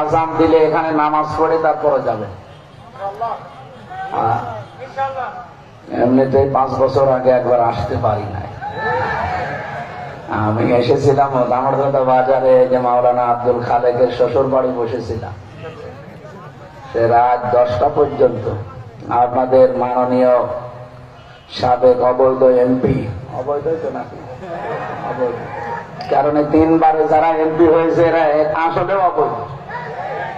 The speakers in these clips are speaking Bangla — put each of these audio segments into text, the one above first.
আজান দিলে এখানে নামাজ পড়ে তারপরে যাবে। এমনিতে পাঁচ বছর আগে একবার আসতে পারি নাই। আমি এসেছিলাম দামোদরদা বাজারে, যে মাওলানা আব্দুল খালেকের শ্বশুর বাড়ি বসেছিলাম। সে রাত দশটা পর্যন্ত। আপনাদের মাননীয় সাবেক অবৈধ এমপি। অবৈধই তো নাকি অবৈধ। কারণ তিনবারে যারা এমপি হয়েছে এরা আসলেও অবৈধ।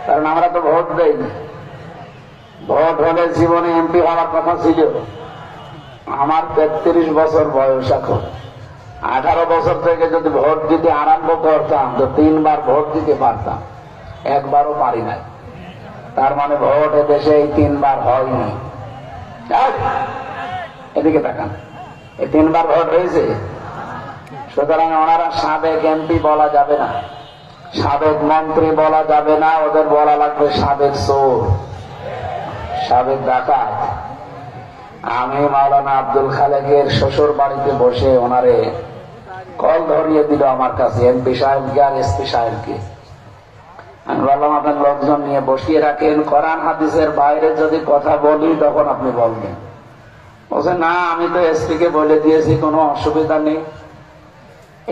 কারণ আমরা তো ভোট দেইনি। ভোট হলে জীবনে এমপি হওয়ার কথা ছিল। আমার তেত্রিশ বছর বয়স এখন। আঠারো বছর থেকে যদি ভোট দিতে আরম্ভ করতাম তো তিনবার ভোট দিতে পারতাম। একবারও পারি নাই। তার মানে ভোট দেশে এই তিনবার হয়নি। এদিকে তাকান। এই তিনবার ভোট হয়েছে সুতরাং ওনারা সাবেক এমপি বলা যাবে না। সাবেক মন্ত্রী বলা যাবে না, ওদের বলা লাগবে সাবেক চোর, সাবেক ডাকাত। আমি মাওলানা আব্দুল খালেকের শ্বশুর বাড়িতে বসে ওনারে কল ধরিয়ে দিল আমার কাছে, এমপি সাহেবকে আর এসপি সাহেবকে। আমি বললাম, আপনার লোকজন নিয়ে বসিয়ে রাখেন। কোরআন হাদিসের বাইরে যদি কথা বলি, তখন আপনি বলবেন। বলছে, না, আমি তো এসপি কে বলে দিয়েছি, কোনো অসুবিধা নেই।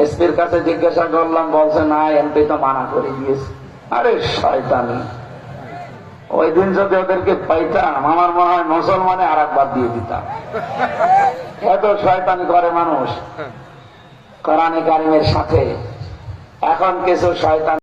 এসপির কাছে জিজ্ঞাসা করলাম, বলছে, না, এমপি তো মানা করে দিয়েছে। আরে, শয়তানি। ওই দিন যদি ওদেরকে পাইতাম, আমার মনে হয় মুসলমানে আর একবার দিয়ে দিতাম। এত শয়তানি করে মানুষ, কোরআনে কারিমের সাথে। এখন কিছু শয়তান